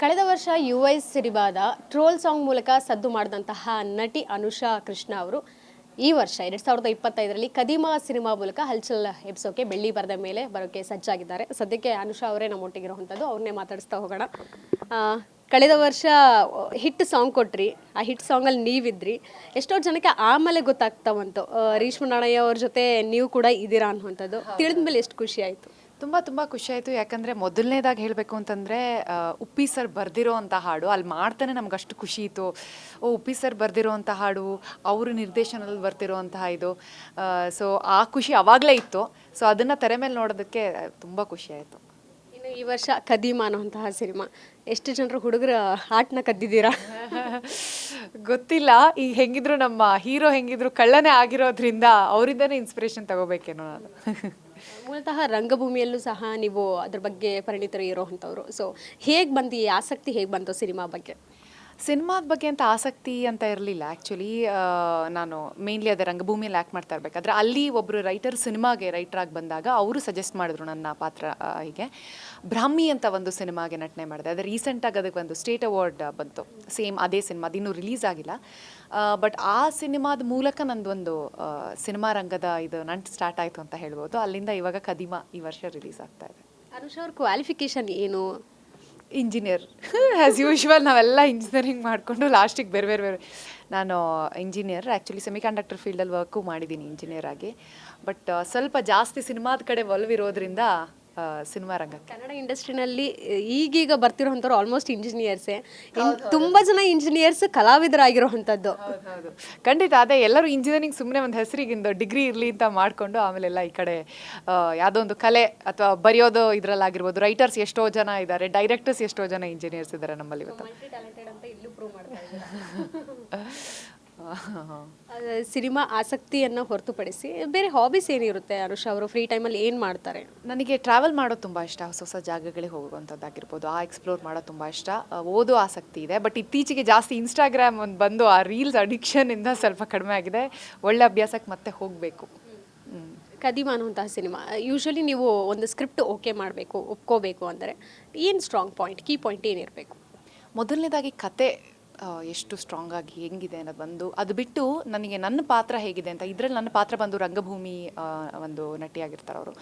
ಕಳೆದ ವರ್ಷ U S ಸಿರಿಬಾದ ಟ್ರೋಲ್ ಸಾಂಗ್ ಮೂಲಕ ಸದ್ದು ಮಾಡಿದಂತಹ ನಟಿ ಅನುಷಾ ಕೃಷ್ಣ ಅವರು ಈ ವರ್ಷ ಎರಡು ಸಾವಿರದ ಇಪ್ಪತ್ತೈದರಲ್ಲಿ ಕದಿಮಾ ಸಿನಿಮಾ ಮೂಲಕ ಹಲ್ಚಲ್ ಎಬ್ಸೋಕೆ ಬೆಳ್ಳಿ ಬರದ ಮೇಲೆ ಬರೋಕೆ ಸಜ್ಜಾಗಿದ್ದಾರೆ. ಸದ್ಯಕ್ಕೆ ಅನುಷಾ ಅವರೇ ನಮ್ಮೊಟ್ಟಿಗಿರುವಂಥದ್ದು ಅವ್ರನ್ನೇ ಮಾತಾಡಿಸ್ತಾ ಹೋಗೋಣ. ಕಳೆದ ವರ್ಷ ಹಿಟ್ ಸಾಂಗ್ ಕೊಟ್ರಿ. ಆ ಹಿಟ್ ಸಾಂಗಲ್ಲಿ ನೀವಿದ್ರಿ. ಎಷ್ಟೋ ಜನಕ್ಕೆ ಆಮೇಲೆ ಗೊತ್ತಾಗ್ತಾ ಬಂತು. ರೇಷ್ಮೆ ನಾಣಯ್ಯ ಅವ್ರ ಜೊತೆ ನೀವು ಕೂಡ ಇದ್ದೀರಾ ಅನ್ನುವಂಥದ್ದು. ತಿಳಿದ ಮೇಲೆ ಎಷ್ಟು ಖುಷಿ ಆಯಿತು? ತುಂಬ ತುಂಬ ಖುಷಿ ಆಯಿತು. ಯಾಕಂದರೆ ಮೊದಲನೇದಾಗಿ ಹೇಳಬೇಕು ಅಂತಂದರೆ ಉಪ್ಪಿ ಸರ್ ಬರೆದಿರೋ ಅಂಥ ಹಾಡು ಅಲ್ಲಿ ಮಾಡ್ತಾನೆ ನಮ್ಗೆ ಅಷ್ಟು ಖುಷಿ ಇತ್ತು. ಓ ಉಪ್ಪಿ ಸರ್ ಬರೆದಿರೋ ಅಂಥ ಹಾಡು ಅವರು ನಿರ್ದೇಶನದಲ್ಲಿ ಬರ್ತಿರೋ ಅಂತಹ ಇದು. ಸೊ ಆ ಖುಷಿ ಅವಾಗಲೇ ಇತ್ತು. ಸೊ ಅದನ್ನು ತೆರೆ ಮೇಲೆ ನೋಡೋದಕ್ಕೆ ತುಂಬ ಖುಷಿ ಆಯಿತು. ಇನ್ನು ಈ ವರ್ಷ ಕದೀಮ ಅನ್ನುವಂತಹ ಸಿನಿಮಾ. ಎಷ್ಟು ಜನರು ಹುಡುಗರ ಹಾಟ್ನ ಕದ್ದಿದ್ದೀರಾ? ಗೊತ್ತಿಲ್ಲ. ಈಗ ಹೆಂಗಿದ್ರು ನಮ್ಮ ಹೀರೋ ಹೆಂಗಿದ್ರು ಕಳ್ಳನೇ ಆಗಿರೋದ್ರಿಂದ ಅವರಿಂದನೇ ಇನ್ಸ್ಪಿರೇಷನ್ ತಗೋಬೇಕೇನೋ ನಾನು. ಮೂಲತಃ ರಂಗಭೂಮಿಯಲ್ಲೂ ಸಹ ನೀವು ಅದ್ರ ಬಗ್ಗೆ ಪರಿಣಿತರು ಇರೋವಂಥವ್ರು ಸೊ ಹೇಗೆ ಬಂದು ಈ ಆಸಕ್ತಿ ಹೇಗೆ ಬಂತು ಸಿನಿಮಾ ಬಗ್ಗೆ? ಸಿನಿಮಾದ ಬಗ್ಗೆ ಅಂತ ಆಸಕ್ತಿ ಅಂತ ಇರಲಿಲ್ಲ. ಆ್ಯಕ್ಚುಲಿ ನಾನು ಮೇನ್ಲಿ ಅದೇ ರಂಗಭೂಮಿಯಲ್ಲಿ ಆ್ಯಕ್ಟ್ ಮಾಡ್ತಾ ಇರಬೇಕಾದ್ರೆ ಅಲ್ಲಿ ಒಬ್ಬರು ರೈಟರ್ ಸಿನಿಮಾಗೆ ರೈಟರಾಗಿ ಬಂದಾಗ ಅವರು ಸಜೆಸ್ಟ್ ಮಾಡಿದ್ರು ನನ್ನ ಪಾತ್ರ ಹೀಗೆ. ಬ್ರಾಹ್ಮಿ ಅಂತ ಒಂದು ಸಿನಿಮಾಗೆ ನಟನೆ ಮಾಡಿದೆ. ಅದೇ ರೀಸೆಂಟಾಗಿ ಅದಕ್ಕೆ ಒಂದು ಸ್ಟೇಟ್ ಅವಾರ್ಡ್ ಬಂತು. ಸೇಮ್ ಅದೇ ಸಿನಿಮಾ, ಅದಿನ್ನೂ ರಿಲೀಸ್ ಆಗಿಲ್ಲ. ಬಟ್ ಆ ಸಿನಿಮಾದ ಮೂಲಕ ನಂದೊಂದು ಒಂದು ಸಿನಿಮಾ ರಂಗದ ಇದು ನಂಟು ಸ್ಟಾರ್ಟ್ ಆಯಿತು ಅಂತ ಹೇಳ್ಬೋದು. ಅಲ್ಲಿಂದ ಇವಾಗ ಕದಿಮಾ ಈ ವರ್ಷ ರಿಲೀಸ್ ಆಗ್ತಾ ಇದೆ. ಅನುಷ್ ಅವ್ರ ಕ್ವಾಲಿಫಿಕೇಶನ್ ಏನು? ಇಂಜಿನಿಯರ್. ಆ್ಯಸ್ ಯೂಶ್ವಲ್ ನಾವೆಲ್ಲ ಇಂಜಿನಿಯರಿಂಗ್ ಮಾಡಿಕೊಂಡು ಲಾಸ್ಟಿಗೆ ಬೇರೆ ಬೇರೆ ಬೇರೆ. ನಾನು ಇಂಜಿನಿಯರ್ ಆ್ಯಕ್ಚುಲಿ ಸೆಮಿ ಕಂಡಕ್ಟರ್ ಫೀಲ್ಡಲ್ಲಿ ವರ್ಕು ಮಾಡಿದ್ದೀನಿ ಇಂಜಿನಿಯರ್ ಆಗಿ. ಬಟ್ ಸ್ವಲ್ಪ ಜಾಸ್ತಿ ಸಿನಿಮಾದ ಕಡೆ ಒಲವಿರೋದ್ರಿಂದ ಸಿನಿಮಾ ರಂಗಕ್ಕೆ. ಕನ್ನಡ ಇಂಡಸ್ಟ್ರಿನಲ್ಲಿ ಈಗೀಗ ಬರ್ತಿರೋಂಥವ್ರು ಆಲ್ಮೋಸ್ಟ್ ಇಂಜಿನಿಯರ್ಸೇ ತುಂಬ ಜನ ಇಂಜಿನಿಯರ್ಸ್ ಕಲಾವಿದರಾಗಿರುವಂಥದ್ದು. ಹೌದು ಖಂಡಿತ ಅದೇ ಎಲ್ಲರೂ ಇಂಜಿನಿಯರಿಂಗ್ ಸುಮ್ಮನೆ ಒಂದು ಹೆಸರಿಗಿಂದು ಡಿಗ್ರಿ ಇರಲಿ ಅಂತ ಮಾಡಿಕೊಂಡು ಆಮೇಲೆಲ್ಲ ಈ ಕಡೆ ಯಾವುದೋ ಒಂದು ಕಲೆ ಅಥವಾ ಬರೆಯೋದು ಇದರಲ್ಲಾಗಿರ್ಬೋದು. ರೈಟರ್ಸ್ ಎಷ್ಟೋ ಜನ ಇದ್ದಾರೆ ಡೈರೆಕ್ಟರ್ಸ್ ಎಷ್ಟೋ ಜನ ಇಂಜಿನಿಯರ್ಸ್ ಇದ್ದಾರೆ ನಮ್ಮಲ್ಲಿ ಇವತ್ತು. ಸಿನಿಮಾ ಆಸಕ್ತಿಯನ್ನು ಹೊರತುಪಡಿಸಿ ಬೇರೆ ಹಾಬೀಸ್ ಏನಿರುತ್ತೆ ಅನುಷ್ ಅವರು? ಫ್ರೀ ಟೈಮಲ್ಲಿ ಏನು ಮಾಡ್ತಾರೆ? ನನಗೆ ಟ್ರಾವೆಲ್ ಮಾಡೋದು ತುಂಬ ಇಷ್ಟ. ಹೊಸ ಹೊಸ ಜಾಗಗಳಿಗೆ ಹೋಗುವಂಥದ್ದಾಗಿರ್ಬೋದು. ಆ ಎಕ್ಸ್ಪ್ಲೋರ್ ಮಾಡೋದು ತುಂಬ ಇಷ್ಟ. ಓದೋ ಆಸಕ್ತಿ ಇದೆ. ಬಟ್ ಇತ್ತೀಚೆಗೆ ಜಾಸ್ತಿ ಇನ್ಸ್ಟಾಗ್ರಾಮ್ ಒಂದು ಬಂದು ಆ ರೀಲ್ಸ್ ಅಡಿಕ್ಷನಿಂದ ಸ್ವಲ್ಪ ಕಡಿಮೆ ಆಗಿದೆ. ಒಳ್ಳೆ ಅಭ್ಯಾಸಕ್ಕೆ ಮತ್ತೆ ಹೋಗಬೇಕು. ಕದಿಮ ಅನ್ನುವಂತಹ ಸಿನಿಮಾ. ಯೂಶಲಿ ನೀವು ಒಂದು ಸ್ಕ್ರಿಪ್ಟ್ ಓಕೆ ಮಾಡಬೇಕು ಒಪ್ಕೋಬೇಕು ಅಂದರೆ ಏನು ಸ್ಟ್ರಾಂಗ್ ಪಾಯಿಂಟ್ ಕೀ ಪಾಯಿಂಟ್ ಏನಿರಬೇಕು ಮೊದಲನೇದಾಗಿ ಕತೆ ಎಷ್ಟು ಸ್ಟ್ರಾಂಗ್ ಆಗಿ ಹೆಂಗಿದೆ ಅನ್ನೋದು ಬಂದು, ಅದು ಬಿಟ್ಟು ನನಗೆ ನನ್ನ ಪಾತ್ರ ಹೇಗಿದೆ ಅಂತ, ಇದರಲ್ಲಿ ನನ್ನ ಪಾತ್ರ ಬಂದು ರಂಗಭೂಮಿ ಒಂದು ನಟಿಯಾಗಿರ್ತಾರೆ ಅವರು.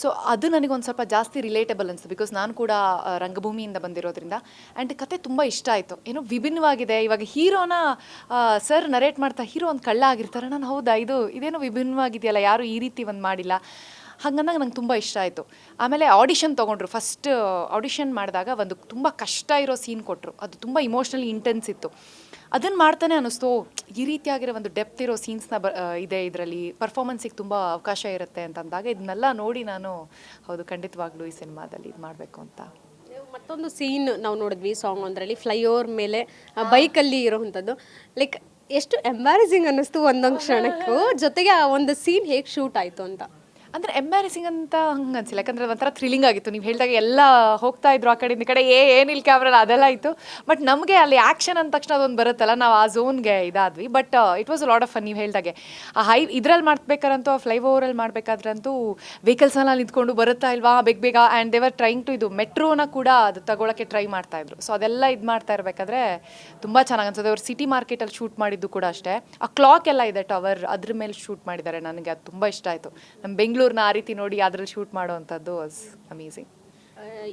ಸೊ ಅದು ನನಗೊಂದು ಸ್ವಲ್ಪ ಜಾಸ್ತಿ ರಿಲೇಟಬಲ್ ಅನಿಸ್ತು ಬಿಕಾಸ್ ನಾನು ಕೂಡ ರಂಗಭೂಮಿಯಿಂದ ಬಂದಿರೋದ್ರಿಂದ. ಆ್ಯಂಡ್ ಕತೆ ತುಂಬ ಇಷ್ಟ ಆಯಿತು. ಏನೋ ವಿಭಿನ್ನವಾಗಿದೆ. ಇವಾಗ ಹೀರೋನ ಸರ್ ನರೇಟ್ ಮಾಡ್ತಾ ಹೀರೋ ಒಂದು ಕಳ್ಳ ಆಗಿರ್ತಾರೆ. ನಾನು ಹೌದಾ, ಇದು, ಇದೇನೋ ವಿಭಿನ್ನವಾಗಿದೆಯಲ್ಲ, ಯಾರು ಈ ರೀತಿ ಒಂದು ಮಾಡಿಲ್ಲ. ಹಾಗಂದಾಗ ನಂಗೆ ತುಂಬ ಇಷ್ಟ ಆಯಿತು. ಆಮೇಲೆ ಆಡಿಷನ್ ತೊಗೊಂಡ್ರು. ಫಸ್ಟ್ ಆಡಿಷನ್ ಮಾಡಿದಾಗ ಒಂದು ತುಂಬ ಕಷ್ಟ ಇರೋ ಸೀನ್ ಕೊಟ್ಟರು ಅದು ತುಂಬ ಇಮೋಷ್ನಲಿ ಇಂಟೆನ್ಸ್ ಇತ್ತು. ಅದನ್ನು ಮಾಡ್ತಾನೆ ಅನ್ನಿಸ್ತು ಈ ರೀತಿಯಾಗಿರೋ ಒಂದು ಡೆಪ್ತ್ ಇರೋ ಸೀನ್ಸ್ನ ಬ ಇದೆ ಇದರಲ್ಲಿ. ಪರ್ಫಾಮೆನ್ಸಿಗೆ ತುಂಬ ಅವಕಾಶ ಇರುತ್ತೆ ಅಂತಂದಾಗ ಇದನ್ನೆಲ್ಲ ನೋಡಿ ನಾನು ಹೌದು ಖಂಡಿತವಾಗ್ಲೂ ಈ ಸಿನಿಮಾದಲ್ಲಿ ಇದು ಮಾಡಬೇಕು ಅಂತ. ಮತ್ತೊಂದು ಸೀನ್ ನಾವು ನೋಡಿದ್ವಿ ಸಾಂಗ್ ಒಂದರಲ್ಲಿ ಫ್ಲೈಓವರ್ ಮೇಲೆ ಬೈಕಲ್ಲಿ ಇರೋವಂಥದ್ದು ಲೈಕ್ ಎಷ್ಟು ಎಂಬಾರಿಸಿಂಗ್ ಅನ್ನಿಸ್ತು ಒಂದೊಂದು ಕ್ಷಣಕ್ಕೂ. ಜೊತೆಗೆ ಆ ಒಂದು ಸೀನ್ ಹೇಗೆ ಶೂಟ್ ಆಯಿತು ಅಂತ. ಅಂದರೆ ಎಂಬ್ಯಾರೆಸಿಂಗ್ ಅಂತ ಹಂಗೆ ಅನ್ಸಿಲ್ಲ. ಯಾಕಂದರೆ ಒಂಥರ ಥ್ರಿಲಿಂಗ್ ಆಗಿತ್ತು. ನೀವು ಹೇಳಿದಾಗ ಎಲ್ಲ ಹೋಗ್ತಾ ಇದ್ರು ಆ ಕಡೆಯಿಂದ ಈ ಕಡೆ, ಏ ಏನಿಲ್ಲ ಕ್ಯಾಮ್ರಲ್ಲ ಅದೆಲ್ಲ ಇತ್ತು. ಬಟ್ ನಮಗೆ ಅಲ್ಲಿ ಆ್ಯಕ್ಷನ್ ಅಂದ ತಕ್ಷಣ ಅದೊಂದು ಬರುತ್ತಲ್ಲ. ನಾವು ಆ ಝೋನ್ಗೆ ಇದಾದ್ವಿ. But it was lot of fun ನೀವು ಹೇಳಿದಾಗೆ. ಆ ಹೈ ಇದ್ರಲ್ಲಿ ಮಾಡ್ಬೇಕಾರಂತೂ, ಆ ಫ್ಲೈ ಓವರಲ್ಲಿ ಮಾಡಬೇಕಾದ್ರಂತೂ ಎಲ್ಲ ನಿಂತ್ಕೊಂಡು ಬರುತ್ತಾ ಇಲ್ವಾ? ಬೇಗ ಬೇಗ. ಆ್ಯಂಡ್ ದೇವರ್ ಟ್ರೈಂಗ್ ಟು ಇದು ಮೆಟ್ರೋನ ಕೂಡ ಅದು ತಗೊಳಕ್ಕೆ ಟ್ರೈ ಮಾಡ್ತಾ ಇದ್ರು. ಸೊ ಅದೆಲ್ಲ ಇದು ಮಾಡ್ತಾ ಇರಬೇಕಾದ್ರೆ ತುಂಬ ಚೆನ್ನಾಗಿ ಅನ್ಸುತ್ತೆ. ಅವ್ರು ಸಿಟಿ ಮಾರ್ಕೆಟಲ್ಲಿ ಶೂಟ್ ಮಾಡಿದ್ದು ಕೂಡ ಅಷ್ಟೇ. ಆ ಕ್ಲಾಕ್ ಎಲ್ಲ ಇದೆ ಟವರ್ ಅದ್ರ ಮೇಲೆ ಶೂಟ್ ಮಾಡಿದ್ದಾರೆ. ನನಗೆ ಅದು ತುಂಬ ಇಷ್ಟ ಆಯಿತು. ನಮ್ಮ ಬೆಂಗಳೂರಿನ ಆ ರೀತಿ ನೋಡಿ ಅದ್ರಲ್ಲಿ ಶೂಟ್ ಮಾಡುವಂಥದ್ದು ವಾಸ್ ಅಮೇಝಿಂಗ್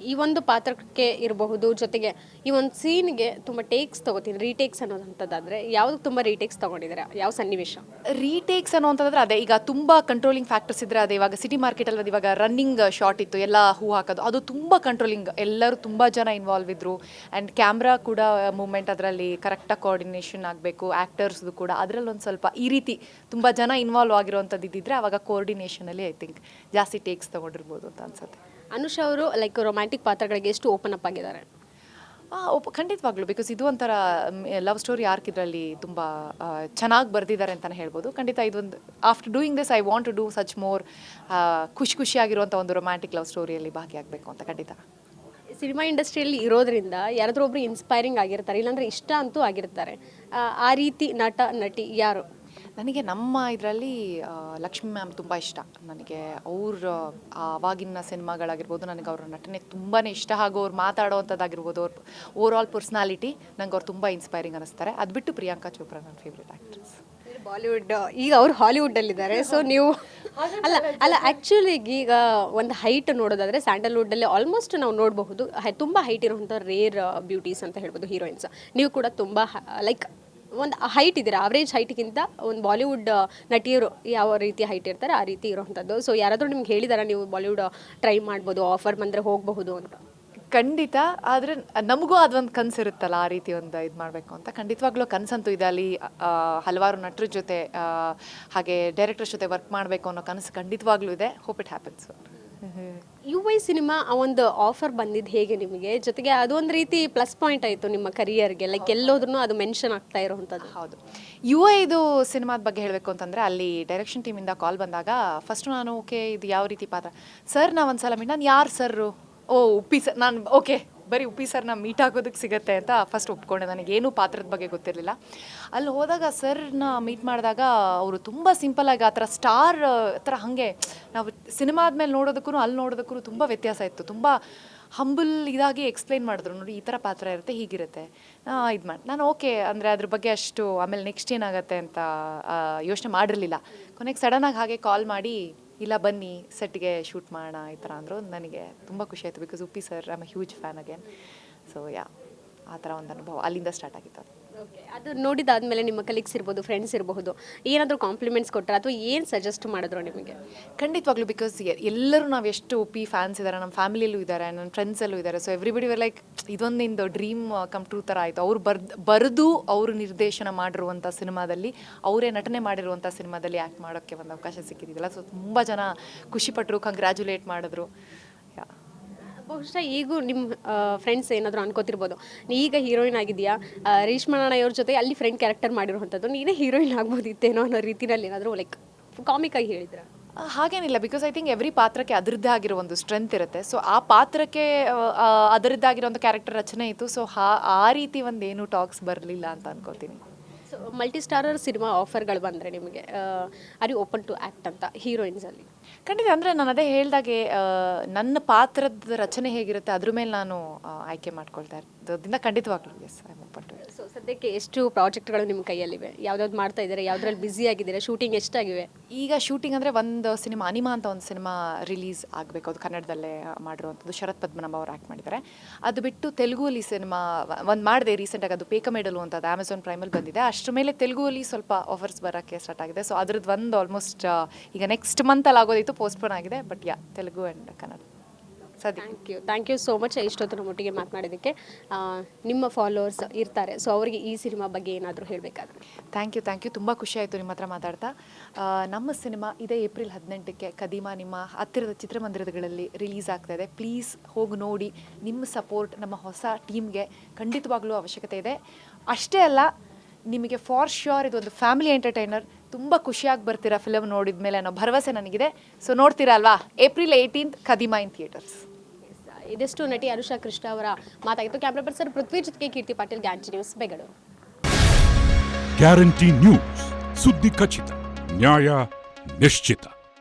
ಈ ಒಂದು ಪಾತ್ರಕ್ಕೆ ಇರಬಹುದು. ಜೊತೆಗೆ ಈ ಒಂದು ಸೀನ್ಗೆ ತುಂಬ ಟೇಕ್ಸ್ ತಗೋತೀನಿ. ರೀಟೇಕ್ಸ್ ಅನ್ನೋದಂಥದ್ದಾದ್ರೆ ಯಾವ್ದು ತುಂಬ ರೀಟೇಕ್ಸ್ ತಗೊಂಡಿದ್ದಾರೆ? ಯಾವ ಸನ್ನಿವೇಶ? ರೀಟೇಕ್ಸ್ ಅನ್ನೋಂಥದ್ರೆ ಅದೇ, ಈಗ ತುಂಬ ಕಂಟ್ರೋಲಿಂಗ್ ಫ್ಯಾಕ್ಟರ್ಸ್ ಇದ್ರೆ ಅದೇ, ಇವಾಗ ಸಿಟಿ ಮಾರ್ಕೆಟ್ ಅದು ಇವಾಗ ರನ್ನಿಂಗ್ ಶಾರ್ಟ್ ಇತ್ತು, ಎಲ್ಲ ಹೂ ಹಾಕೋದು, ಅದು ತುಂಬ ಕಂಟ್ರೋಲಿಂಗ್ ಎಲ್ಲರೂ ತುಂಬ ಜನ ಇನ್ವಾಲ್ವ್ ಇದ್ರು. ಆ್ಯಂಡ್ ಕ್ಯಾಮ್ರಾ ಕೂಡ ಮೂಮೆಂಟ್ ಅದರಲ್ಲಿ ಕರೆಕ್ಟಾಗಿ ಕೋಆರ್ಡಿನೇಷನ್ ಆಗಬೇಕು ಆ್ಯಕ್ಟರ್ಸ್ದು ಕೂಡ. ಅದರಲ್ಲಿ ಒಂದು ಸ್ವಲ್ಪ ಈ ರೀತಿ ತುಂಬ ಜನ ಇನ್ವಾಲ್ವ್ ಆಗಿರೋವಂಥದ್ದು ಇದ್ದಿದ್ರೆ ಅವಾಗ ಕೋಆರ್ಡಿನೇಷನಲ್ಲಿ ಐ ಥಿಂಕ್ ಜಾಸ್ತಿ ಟೇಕ್ಸ್ ತೊಗೊಂಡಿರ್ಬೋದು ಅಂತ ಅನ್ಸುತ್ತೆ. ಅನುಷ್ ಅವರು ಲೈಕ್ ರೊಮ್ಯಾಂಟಿಕ್ ಪಾತ್ರಗಳಿಗೆ ಎಷ್ಟು ಓಪನ್ ಅಪ್ ಆಗಿದ್ದಾರೆ? ಒಪ್ ಖಂಡಿತವಾಗ್ಲೂ ಬಿಕಾಸ್ ಇದು ಒಂಥರ ಲವ್ ಸ್ಟೋರಿ ಆರ್ಕ್ ಇದರಲ್ಲಿ ತುಂಬ ಚೆನ್ನಾಗಿ ಬರೆದಿದ್ದಾರೆ ಅಂತಲೇ ಹೇಳ್ಬೋದು. ಖಂಡಿತ ಇದೊಂದು after doing this I want to do such more ಖುಷಿ ಖುಷಿಯಾಗಿರುವಂಥ ಒಂದು ರೊಮ್ಯಾಂಟಿಕ್ ಲವ್ ಸ್ಟೋರಿಯಲ್ಲಿ ಭಾಗಿಯಾಗಬೇಕು ಅಂತ ಖಂಡಿತ. ಸಿನಿಮಾ ಇಂಡಸ್ಟ್ರಿಯಲ್ಲಿ ಇರೋದ್ರಿಂದ ಯಾರಾದರೂ ಒಬ್ರು ಇನ್ಸ್ಪೈರಿಂಗ್ ಆಗಿರ್ತಾರೆ ಇಲ್ಲಾಂದರೆ ಇಷ್ಟ ಅಂತೂ ಆಗಿರ್ತಾರೆ. ಆ ರೀತಿ ನಟ ನಟಿ ಯಾರು? ನನಗೆ ನಮ್ಮ ಇದರಲ್ಲಿ ಲಕ್ಷ್ಮಿ ಮ್ಯಾಮ್ ತುಂಬ ಇಷ್ಟ. ನನಗೆ ಅವ್ರ ಆವಾಗಿನ ಸಿನಿಮಾಗಳಾಗಿರ್ಬೋದು ನನಗೆ ಅವ್ರ ನಟನೆ ತುಂಬಾ ಇಷ್ಟ. ಹಾಗೂ ಅವ್ರು ಮಾತಾಡೋವಂಥದ್ದಾಗಿರ್ಬೋದು ಅವ್ರ ಓವರ್ ಆಲ್ ಪರ್ಸ್ನಾಲಿಟಿ ನಂಗೆ ಅವ್ರು ತುಂಬ ಇನ್ಸ್ಪೈರಿಂಗ್ ಅನ್ನಿಸ್ತಾರೆ. ಅದು ಬಿಟ್ಟು ಪ್ರಿಯಾಂಕಾ ಚೋಪ್ರಾ ನನ್ನ ಫೇವ್ರೆಟ್ ಆ್ಯಕ್ಟ್ರೆಸ್ ಬಾಲಿವುಡ್ ಈಗ ಅವ್ರು ಹಾಲಿವುಡ್ಡಲ್ಲಿದ್ದಾರೆ ಅಲ್ಲಿ ಇದ್ದಾರೆ ಸೊ ನೀವು ಅಲ್ಲ ಅಲ್ಲ ಆ್ಯಕ್ಚುಲಿ ಈಗ ಒಂದು ಹೈಟ್ ನೋಡೋದಾದರೆ ಸ್ಯಾಂಡಲ್ವುಡ್ಡಲ್ಲಿ ಆಲ್ಮೋಸ್ಟ್ ನಾವು ನೋಡಬಹುದು. ತುಂಬ ಹೈಟ್ ಇರುವಂಥ ರೇರ್ ಬ್ಯೂಟೀಸ್ ಅಂತ ಹೇಳ್ಬೋದು ಹೀರೋಯಿನ್ಸ್ ನೀವು ಕೂಡ ತುಂಬ ಲೈಕ್ ಒಂದು ಹೈಟ್ ಇದ್ದೀರಾ? ಆವ್ರೇಜ್ ಹೈಟ್ಗಿಂತ ಒಂದು ಬಾಲಿವುಡ್ ನಟಿಯರು ಯಾವ ರೀತಿ ಹೈಟ್ ಇರ್ತಾರೆ, ಆ ರೀತಿ ಇರೋವಂಥದ್ದು. ಸೊ ಯಾರಾದರೂ ನಿಮ್ಗೆ ಹೇಳಿದಾರ ನೀವು ಬಾಲಿವುಡ್ ಟ್ರೈ ಮಾಡ್ಬೋದು ಆಫರ್ ಬಂದರೆ ಹೋಗಬಹುದು ಅಂತ? ಖಂಡಿತ. ಆದರೆ ನಮಗೂ ಅದೊಂದು ಕನಸು ಇರುತ್ತಲ್ಲ, ಆ ರೀತಿ ಒಂದು ಇದು ಮಾಡಬೇಕು ಅಂತ. ಖಂಡಿತವಾಗ್ಲೂ ಕನಸಂತೂ ಇದೆ. ಅಲ್ಲಿ ಹಲವಾರು ನಟರ ಜೊತೆ ಹಾಗೆ ಡೈರೆಕ್ಟರ್ ಜೊತೆ ವರ್ಕ್ ಮಾಡಬೇಕು ಅನ್ನೋ ಕನಸು ಖಂಡಿತವಾಗ್ಲೂ ಇದೆ. Hope it happens you Y cinema ಆ ಒಂದು ಆಫರ್ ಬಂದಿದ್ದು ಹೇಗೆ ನಿಮಗೆ? ಜೊತೆಗೆ ಅದೊಂದು ರೀತಿ ಪ್ಲಸ್ ಪಾಯಿಂಟ್ ಆಯಿತು ನಿಮ್ಮ ಕರಿಯರ್ಗೆ ಲೈಕ್ ಎಲ್ಲೋದ್ರೂ ಅದು ಮೆನ್ಷನ್ ಆಗ್ತಾ ಇರುವಂಥದ್ದು ಹೌದು. ಯು ಇದು ಸಿನಿಮಾದ ಬಗ್ಗೆ ಹೇಳಬೇಕು ಅಂತಂದರೆ ಅಲ್ಲಿ ಡೈರೆಕ್ಷನ್ ಟೀಮಿಂದ ಕಾಲ್ ಬಂದಾಗ ಫಸ್ಟು ನಾನು ಓಕೆ ಇದು ಯಾವ ರೀತಿ ಪಾತ್ರ? ಸರ್ ನಾ ಒಂದು ಸಲ ಮೀಟ್ ನಾನು ಯಾರು ಸರ್ ಓ, ಉಪ್ಪಿ ಸರ್ ನಾನು ಓಕೆ ಬರೀ ಉಪ್ಪಿ ಸರ್ನ ಮೀಟ್ ಆಗೋದಕ್ಕೆ ಸಿಗತ್ತೆ ಅಂತ ಫಸ್ಟ್ ಒಪ್ಕೊಂಡೆ. ನನಗೇನು ಪಾತ್ರದ ಬಗ್ಗೆ ಗೊತ್ತಿರಲಿಲ್ಲ. ಅಲ್ಲಿ ಹೋದಾಗ ಸರ್ನ ಮೀಟ್ ಮಾಡಿದಾಗ ಅವರು ತುಂಬ ಸಿಂಪಲಾಗಿ ಆ ಥರ ಸ್ಟಾರ್ ಥರ ಹಾಗೆ ನಾವು ಸಿನಿಮಾದ ಮೇಲೆ ನೋಡೋದಕ್ಕೂ ಅಲ್ಲಿ ನೋಡೋದಕ್ಕೂ ತುಂಬ ವ್ಯತ್ಯಾಸ ಇತ್ತು. ತುಂಬ ಹಂಬಲ್ ಇದಾಗಿ ಎಕ್ಸ್ಪ್ಲೈನ್ ಮಾಡಿದ್ರು. ನೋಡಿ, ಈ ಥರ ಪಾತ್ರ ಇರುತ್ತೆ, ಹೀಗಿರುತ್ತೆ. ಇದು ಮಾಡಿ, ನಾನು ಓಕೆ, ಅಂದರೆ ಅದ್ರ ಬಗ್ಗೆ ಅಷ್ಟು ಆಮೇಲೆ ನೆಕ್ಸ್ಟ್ ಏನಾಗುತ್ತೆ ಅಂತ ಯೋಚನೆ ಮಾಡಿರಲಿಲ್ಲ. ಕೊನೆಗೆ ಸಡನ್ನಾಗಿ ಹಾಗೆ ಕಾಲ್ ಮಾಡಿ ಇಲ್ಲ ಬನ್ನಿ, ಸೆಟ್ಗೆ ಶೂಟ್ ಮಾಡೋಣ ಈ ಥರ ಅಂದರು ನನಗೆ ತುಂಬ ಖುಷಿ ಆಯಿತು because Uppi sir I'm huge fan again so yeah ಆ ಥರ ಒಂದು ಅನುಭವ ಅಲ್ಲಿಂದ ಸ್ಟಾರ್ಟ್ ಆಗಿತ್ತು ಅದು. ಓಕೆ ಅದು ನೋಡಿದಾದ್ಮೇಲೆ ನಿಮ್ಮ ಕಲೀಗ್ಸ್ ಇರ್ಬೋದು ಫ್ರೆಂಡ್ಸ್ ಇರಬಹುದು ಏನಾದರೂ ಕಾಂಪ್ಲಿಮೆಂಟ್ಸ್ ಕೊಟ್ಟರೆ ಅಥವಾ ಏನು ಸಜೆಸ್ಟ್ ಮಾಡಿದ್ರು ನಿಮಗೆ? ಖಂಡಿತವಾಗ್ಲೂ ಬಿಕಾಸ್ ಎಲ್ಲರೂ ನಾವು ಎಷ್ಟು ಪಿ ಫ್ಯಾನ್ಸ್ ಇದ್ದಾರೆ ನಮ್ಮ ಫ್ಯಾಮಿಲಿಯಲ್ಲೂ ಇದ್ದಾರೆ ನನ್ನ ಫ್ರೆಂಡ್ಸಲ್ಲೂ ಇದ್ದಾರೆ ಸೊ ಎವ್ರಿಬಡಿ ವೇರ್ ಲೈಕ್ ಇದೊಂದಿಂದು ಡ್ರೀಮ್ ಕಮ್ ಟ್ರೂ ಥರ ಆಯಿತು. ಅವ್ರು ಬರ್ದು ಬರೆದು ಅವರು ನಿರ್ದೇಶನ ಮಾಡಿರುವಂಥ ಸಿನಿಮಾದಲ್ಲಿ ಅವರೇ ನಟನೆ ಮಾಡಿರುವಂಥ ಸಿನಿಮಾದಲ್ಲಿ ಆ್ಯಕ್ಟ್ ಮಾಡೋಕ್ಕೆ ಒಂದು ಅವಕಾಶ ಸಿಕ್ಕಿದ್ದಿಲ್ಲ ಸೊ ತುಂಬ ಜನ ಖುಷಿಪಟ್ಟರು ಕಂಗ್ರ್ಯಾಚುಲೇಟ್ ಮಾಡಿದ್ರು. ಬಹುಶಃ ಈಗೂ ನಿಮ್ಮ ಫ್ರೆಂಡ್ಸ್ ಏನಾದರೂ ಅನ್ಕೋತಿರ್ಬೋದು. ನೀ ಈಗ ಹೀರೋಯಿನ್ ಆಗಿದೆಯಾ ರೇಷ್ಮಾ ಅವ್ರ ಜೊತೆ ಅಲ್ಲಿ ಫ್ರೆಂಡ್ ಕ್ಯಾರೆಕ್ಟರ್ ಮಾಡಿರುವಂಥದ್ದು. ನೀನೇ ಹೀರೋಯಿನ್ ಆಗ್ಬೋದಿತ್ತೇನೋ ಅನ್ನೋ ರೀತಿನಲ್ಲಿ ಏನಾದರೂ ಲೈಕ್ ಕಾಮಿಕ್ ಹೇಳಿದ್ರ? ಹೇಳಿದ್ರೆ ಹಾಗೇನಿಲ್ಲ. ಬಿಕಾಸ್ ಐ ಥಿಂಕ್ ಎವ್ರಿ ಪಾತ್ರಕ್ಕೆ ಅದರದ್ದೇ ಆಗಿರೋ ಒಂದು ಸ್ಟ್ರೆಂತ್ ಇರುತ್ತೆ. ಸೊ ಆ ಪಾತ್ರಕ್ಕೆ ಅದರದ್ದಾಗಿರೋ ಒಂದು ಕ್ಯಾರೆಕ್ಟರ್ ರಚನೆ ಇತ್ತು. ಸೊ ಆ ರೀತಿ ಒಂದು ಏನು ಟಾಕ್ಸ್ ಬರಲಿಲ್ಲ ಅಂತ ಅನ್ಕೋತೀನಿ. ಮಲ್ಟಿ ಸ್ಟಾರರ್ ಸಿನಿಮಾ ಆಫರ್ಗಳು ಬಂದರೆ ನಿಮಗೆ ಅರಿ ಓಪನ್ ಟು ಆ್ಯಕ್ಟ್ ಅಂತ ಹೀರೋಯಿನ್ಸಲ್ಲಿ ಖಂಡಿತ, ಅಂದರೆ ನಾನು ಅದೇ ಹೇಳಿದಾಗೆ ನನ್ನ ಪಾತ್ರದ ರಚನೆ ಹೇಗಿರುತ್ತೆ ಅದ್ರ ಮೇಲೆ ನಾನು ಆಯ್ಕೆ ಮಾಡ್ಕೊಳ್ತಾ ಇರೋದ್ರಿಂದ ಖಂಡಿತವಾಗ್ಲೂ yes I open to so ಸದ್ಯಕ್ಕೆ ಎಷ್ಟು ಪ್ರಾಜೆಕ್ಟ್ಗಳು ನಿಮ್ಮ ಕೈಯಲ್ಲಿವೆ? ಯಾವ್ದಾವ್ದು ಮಾಡ್ತಾ ಇದ್ದಾರೆ? ಯಾವ್ದ್ರಲ್ಲಿ ಬ್ಯುಸಿ ಆಗಿದ್ದೀರಾ? ಶೂಟಿಂಗ್ ಎಷ್ಟಾಗಿವೆ? ಈಗ ಶೂಟಿಂಗ್ ಅಂದರೆ ಒಂದು ಸಿನಿಮಾ, ಅನಿಮಾ ಅಂತ ಒಂದು ಸಿನಿಮಾ ರಿಲೀಸ್ ಆಗಬೇಕು. ಅದು ಕನ್ನಡದಲ್ಲೇ ಮಾಡಿರುವಂಥದ್ದು. ಶರತ್ ಪದ್ಮನಾಭ ಅವರು ಆ್ಯಕ್ಟ್ ಮಾಡಿದ್ದಾರೆ. ಅದು ಬಿಟ್ಟು ತೆಲುಗುಲಿ ಸಿನಿಮಾ, ಒಂದು ಮಾಡಿದೆ ರೀಸೆಂಟಾಗಿ ಅದು ಪೇಕಮೇಡಲು ಅಂತ ಅದು ಅಮೆಝಾನ್ ಪ್ರೈಮಲ್ಲಿ ಬಂದಿದೆ. ಅಷ್ಟರ ಮೇಲೆ ಅಲ್ಲಿ ಸ್ವಲ್ಪ ಆಫರ್ಸ್ ಬರೋಕ್ಕೆ ಸ್ಟಾರ್ಟ್ ಆಗಿದೆ. ಸೊ ಅದ್ರದ್ದು ಒಂದು ಆಲ್ಮೋಸ್ಟ್ ಈಗ ನೆಕ್ಸ್ಟ್ ಮಂತಲ್ಲಿ ಆಗೋದಿತ್ತು ಪೋಸ್ಟ್ಪೋನ್ ಆಗಿದೆ. But yeah Telugu and Kannada. ಸದ್ಯ thank you thank you so much ಇಷ್ಟೊತ್ತು ನಮ್ಮೊಟ್ಟಿಗೆ ಮಾತನಾಡಿದ್ದಕ್ಕೆ. ಆ, ನಿಮ್ಮ ಫಾಲೋವರ್ಸ್ ಇರ್ತಾರೆ. ಸೊ ಅವರಿಗೆ ಈ ಸಿನಿಮಾ ಬಗ್ಗೆ ಏನಾದರೂ ಹೇಳಬೇಕಾದ್ರೆ. ಥ್ಯಾಂಕ್ ಯು ಥ್ಯಾಂಕ್ ಯು ತುಂಬ ಖುಷಿ ಆಯಿತು ನಿಮ್ಮ ಹತ್ರ ಮಾತಾಡ್ತಾ. ಆ, ನಮ್ಮ ಸಿನಿಮಾ ಇದೇ ಏಪ್ರಿಲ್ ಹದಿನೆಂಟಕ್ಕೆ ಕದೀಮಾ ನಿಮ್ಮ ಹತ್ತಿರದ ಚಿತ್ರಮಂದಿರಗಳಲ್ಲಿ ರಿಲೀಸ್ ಆಗ್ತಾ ಇದೆ. ಪ್ಲೀಸ್ ಹೋಗಿ ನೋಡಿ. ನಿಮ್ಮ ಸಪೋರ್ಟ್ ನಮ್ಮ ಹೊಸ ಟೀಮ್ಗೆ ಖಂಡಿತವಾಗ್ಲೂ ಅವಶ್ಯಕತೆ ಇದೆ. ಅಷ್ಟೇ ಅಲ್ಲ ನಿಮಗೆ ಫಾರ್ ಶ್ಯೂರ್ ಒಂದು ಫ್ಯಾಮಿಲಿ ಎಂಟರ್ಟೈನರ್ ತುಂಬ ಖುಷಿಯಾಗಿ ಬರ್ತೀರಾ ಫಿಲಮ್ ನೋಡಿದ ಮೇಲೆ ಅನ್ನೋ ಭರವಸೆ ನನಗಿದೆ. ಸೊ ನೋಡ್ತೀರಾ ಅಲ್ವಾ? April eighteenth Kadeema in theatres ಇದೆಷ್ಟು ನಟಿ ಅನುಷಾ ಕೃಷ್ಣ ಅವರ ಮಾತಾಗಿತ್ತು ಕ್ಯಾಮ್ರಾ ಪರ್ಸನ್ ಪೃಥ್ವಿ ಜೊತೆಗೆ Keerthi Patil guarantee news, Bengaluru. Guarantee news, ಸುದ್ದಿ ಖಚಿತ, ನ್ಯಾಯ ನಿಶ್ಚಿತ.